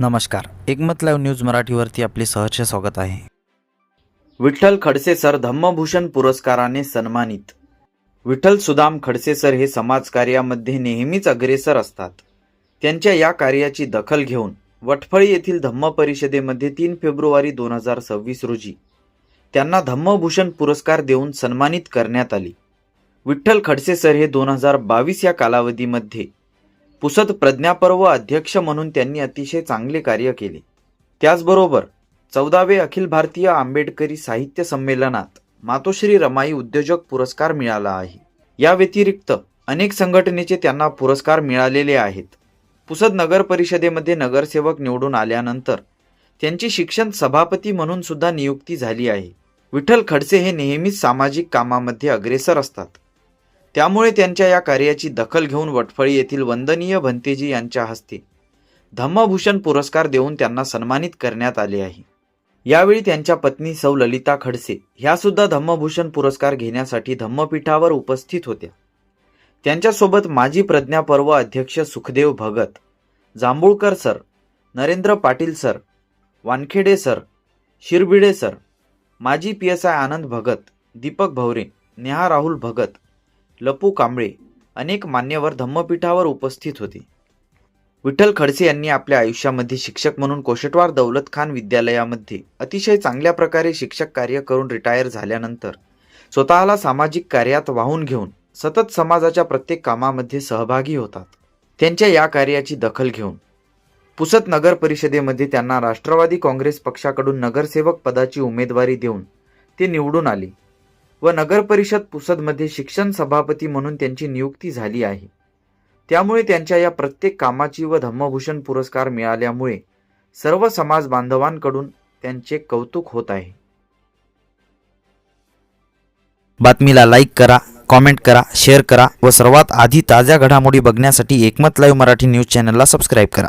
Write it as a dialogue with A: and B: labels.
A: नमस्कार. एकमत live news मराठीवरती आपले सहर्ष स्वागत आहे.
B: विठ्ठल खडसे सर धम्मभूषण पुरस्काराने सन्मानित. विठ्ठल सुदाम खडसे सर हे समाजकार्यामध्ये नेहमीच अग्रेसर असतात. त्यांच्या या कार्याची दखल घेऊन वटफळी येथील धम्म परिषदेमध्ये तीन फेब्रुवारी दोन हजार सव्वीस रोजी त्यांना धम्मभूषण पुरस्कार देऊन सन्मानित करण्यात आले. विठ्ठल खडसे सर हे दोन हजार बावीस या कालावधीमध्ये पुसद प्रज्ञापर्व अध्यक्ष म्हणून त्यांनी अतिशय चांगले कार्य केले. त्याचबरोबर चौदावे अखिल भारतीय आंबेडकरी साहित्य संमेलनात मातोश्री रमाई उद्योजक पुरस्कार मिळाला आहे. या व्यतिरिक्त अनेक संघटनेचे त्यांना पुरस्कार मिळालेले आहेत. पुसद नगर परिषदेमध्ये नगरसेवक निवडून आल्यानंतर त्यांची शिक्षण सभापती म्हणून सुद्धा नियुक्ती झाली आहे. विठ्ठल खडसे हे नेहमीच सामाजिक कामामध्ये अग्रेसर असतात. त्यामुळे त्यांच्या या कार्याची दखल घेऊन वटफळी येथील वंदनीय भंतेजी यांच्या हस्ते धम्मभूषण पुरस्कार देऊन त्यांना सन्मानित करण्यात आले आहे. यावेळी त्यांच्या पत्नी सौ ललिता खडसे ह्या सुद्धा धम्मभूषण पुरस्कार घेण्यासाठी धम्मपीठावर उपस्थित होत्या. त्यांच्यासोबत माजी प्रज्ञापर्व अध्यक्ष Sukhdev Bhagat Jambhulkar sir Narendra Patil sir Wankhede sir Shirbide sir माजी P S I Anand Bhagat Deepak Bhaware Neha Rahul Bhagat Lapu Kamble अनेक मान्यवर धम्मपीठावर उपस्थित होते. विठ्ठल खडसे यांनी आपल्या आयुष्यामध्ये शिक्षक म्हणून कोशटवार दौलत खान विद्यालयामध्ये अतिशय चांगल्या प्रकारे शिक्षक कार्य करून रिटायर झाल्यानंतर स्वतःला सामाजिक कार्यात वाहून घेऊन सतत समाजाच्या प्रत्येक कामामध्ये सहभागी होतात. त्यांच्या या कार्याची दखल घेऊन पुसत नगर परिषदेमध्ये त्यांना राष्ट्रवादी काँग्रेस पक्षाकडून नगरसेवक पदाची उमेदवारी देऊन ते निवडून आले. व नगर परिषद पुसदमध्ये शिक्षण सभापती म्हणून त्यांची नियुक्ती झाली आहे. त्यामुळे त्यांच्या या प्रत्येक कामाची व धम्मभूषण पुरस्कार मिळाल्यामुळे सर्व समाज बांधवांकडून त्यांचे कौतुक होत आहे.
A: बातमीला लाईक करा कॉमेंट करा शेअर करा व सर्वात आधी ताज्या घडामोडी बघण्यासाठी एकमत लाईव्ह मराठी न्यूज चॅनलला सबस्क्राईब करा.